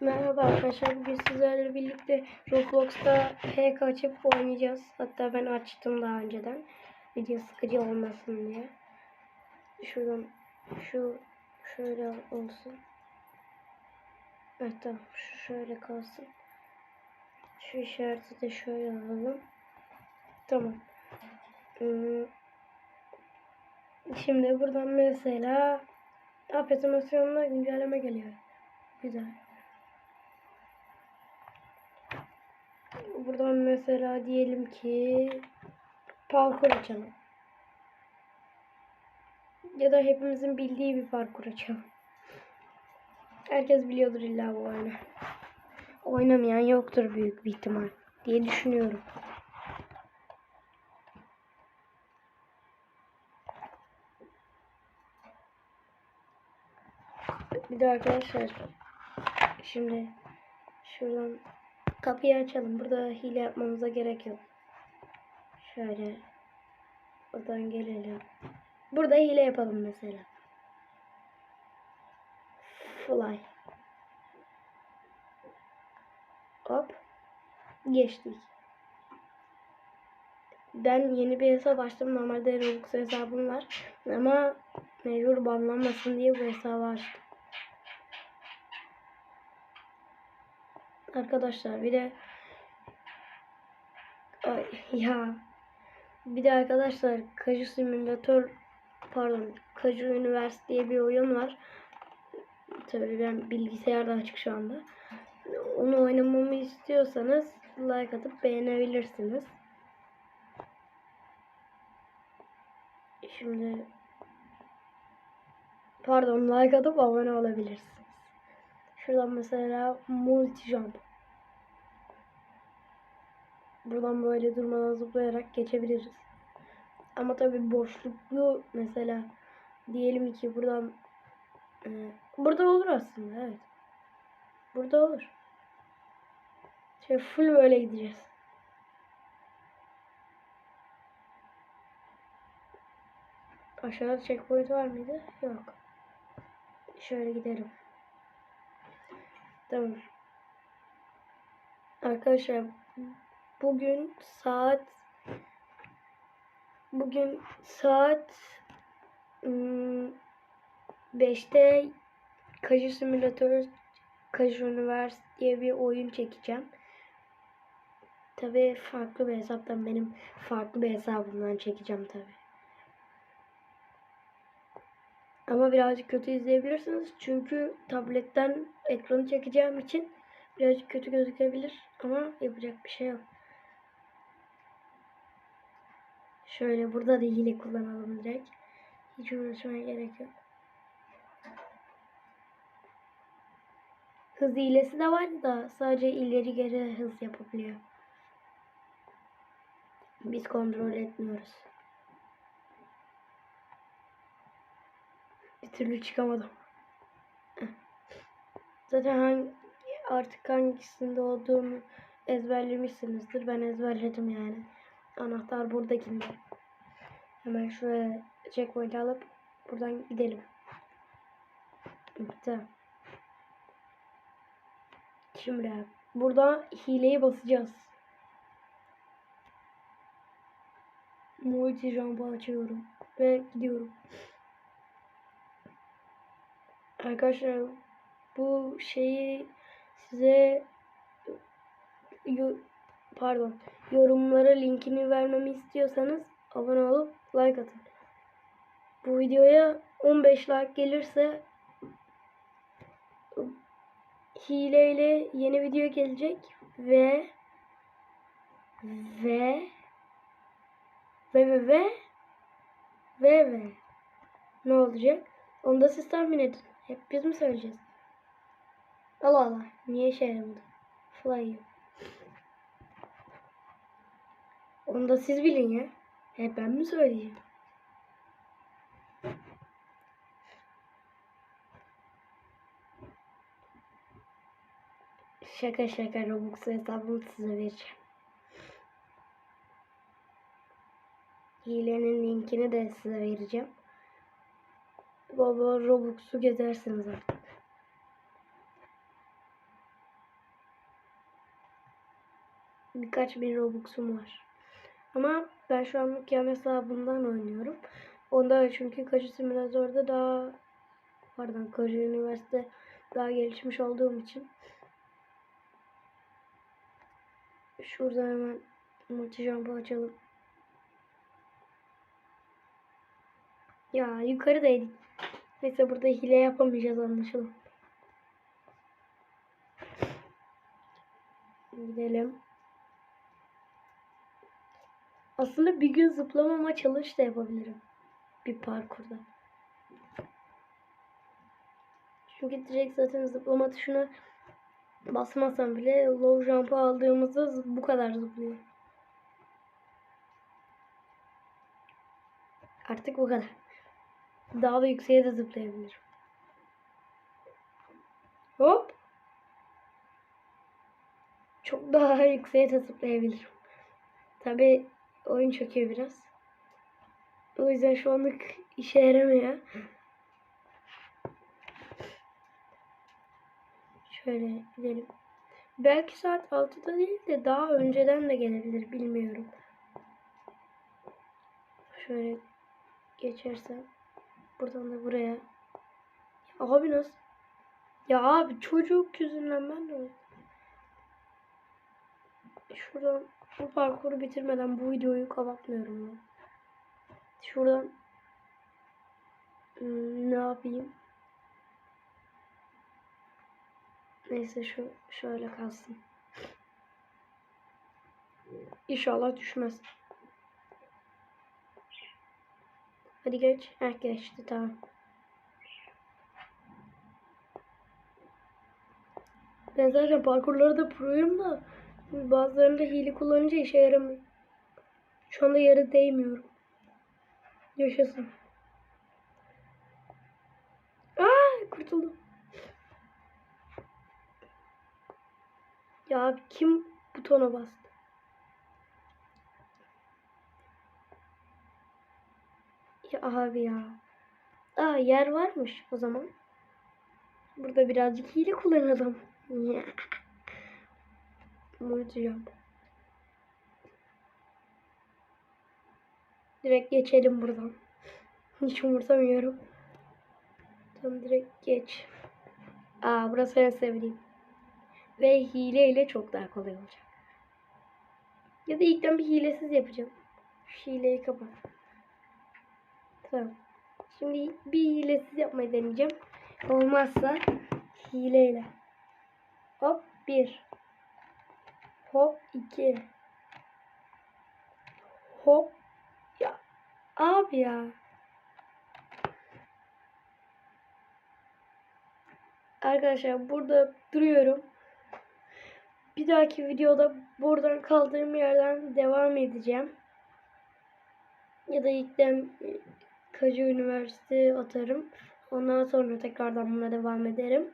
Merhaba arkadaşlar. Bugün sizlerle birlikte Roblox'ta hack açıp oynayacağız. Hatta ben açtım daha önceden. Video sıkıcı olmasın diye. Şuradan şu şöyle olsun. Evet tamam. Şu şöyle kalsın. Şu işareti de şöyle alalım. Tamam. Hmm. Şimdi buradan mesela apetimasyonuna güncelleme geliyor. Güzel. Buradan mesela diyelim ki parkur açalım. Ya da hepimizin bildiği bir parkur açalım. Herkes biliyordur illa bu oyunu. Oynamayan yoktur büyük bir ihtimal diye düşünüyorum. Bir de arkadaşlar şimdi şuradan kapıyı açalım. Burada hile yapmamıza gerek yok. Şöyle buradan gelelim. Burada hile yapalım mesela. Fly. Hop. Geçtik. Ben yeni bir hesap açtım. Normalde Roblox hesabım var. Ama mecbur banlanmasın diye bu hesabı açtım. Arkadaşlar bir de Ay, ya bir de arkadaşlar Kaju Simülatör pardon Kaju Üniversite diye bir oyun var. Tabii ben bilgisayarda açık şu anda. Onu oynamamı istiyorsanız like atıp beğenebilirsiniz. Şimdi pardon like atıp abone olabilirsiniz. Şuradan mesela multi jump. Buradan böyle durmadan zıplayarak geçebiliriz. Ama tabi boşluklu mesela diyelim ki buradan e, burada olur aslında evet. Burada olur. Şey full böyle gideceğiz. Aşağıda checkpoint var mıydı? Yok. Şöyle gidelim. Tamam. Arkadaşlar bugün saat bugün saat ım, 5'te Kaju Simülatör Kaju Üniversite diye bir oyun çekeceğim. Tabi farklı bir hesaptan benim farklı bir hesabımdan çekeceğim tabi. Ama birazcık kötü izleyebilirsiniz. Çünkü tabletten ekranı çekeceğim için birazcık kötü gözükebilir. Ama yapacak bir şey yok. Şöyle burada da hile kullanalım direkt. Hiç uğraşmaya gerek yok. Hız hilesi de var da sadece ileri geri hız yapabiliyor. Biz kontrol etmiyoruz. Türlü çıkamadım. Zaten hangi, artık hangisinde olduğumu ezberlemişsinizdir. Ben ezberledim yani. Anahtar buradakinde. Hemen şöyle checkpoint alıp buradan gidelim. Bitti. Şimdi burada hileyi basacağız. Multi jump açıyorum ve gidiyorum. Arkadaşlar bu şeyi size pardon yorumlara linkini vermemi istiyorsanız abone olup like atın. Bu videoya 15 like gelirse hileyle yeni video gelecek ve ve ve ve ve ve ve ne olacak? Onu da siz tahmin edin. Hep biz mi söyleyeceğiz? Allah Allah. Niye şey yaramadı? Fly. Onu da siz bilin ya. Hep ben mi söyleyeceğim? Şaka şaka Robux hesabımı size vereceğim. Hilenin linkini de size vereceğim. Baba Robux'u gezersiniz artık. Birkaç bin Robux'um var. Ama ben şu anlık yan hesabından oynuyorum. Onda çünkü Kaju Simülatör'de daha pardon Kaju Üniversite daha gelişmiş olduğum için şurada hemen multi jump açalım. Ya yukarıdaydık. Neyse burada hile yapamayacağız anlaşılan. Gidelim. Aslında bir gün zıplamama challenge da yapabilirim. Bir parkurda. Çünkü direkt zaten zıplama tuşuna basmasam bile low jump'ı aldığımızda bu kadar zıplıyor. Artık bu kadar. Daha da yükseğe de zıplayabilirim. Hop. Çok daha yükseğe de zıplayabilirim. Tabi oyun çöküyor biraz. O yüzden şu anlık işe yaramıyor. Şöyle gidelim. Belki saat 6'da değil de daha önceden de gelebilir bilmiyorum. Şöyle geçersem buradan da buraya. Ya abi nasıl? Ya abi çocuk yüzünden ben de. Şuradan bu parkuru bitirmeden bu videoyu kapatmıyorum ben. Şuradan hmm, ne yapayım? Neyse şu şöyle kalsın. İnşallah düşmez. Hadi geç. Heh geçti tamam. Ben zaten parkurlarda proyum da bazılarında hile kullanınca işe yaramıyor. Şu anda yere değmiyorum. Yaşasın. Aa kurtuldum. Ya kim butona bastı? Abi ya. Aa yer varmış o zaman. Burada birazcık hile kullanalım. Unutacağım. Direkt geçelim buradan. Hiç umursamıyorum. Tamam direkt geç. Aa burası en sevdiğim. Ve hileyle çok daha kolay olacak. Ya da ilkten bir hilesiz yapacağım. Şu hileyi kapat. Tamam. Şimdi bir hilesiz yapmayı deneyeceğim. Olmazsa hileyle. Hop bir. Hop iki. Hop. Ya abi ya. Arkadaşlar burada duruyorum. Bir dahaki videoda buradan kaldığım yerden devam edeceğim. Ya da ilkten Kaju Üniversite atarım. Ondan sonra tekrardan buna devam ederim.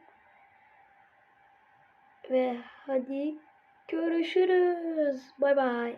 Ve hadi görüşürüz. Bay bay.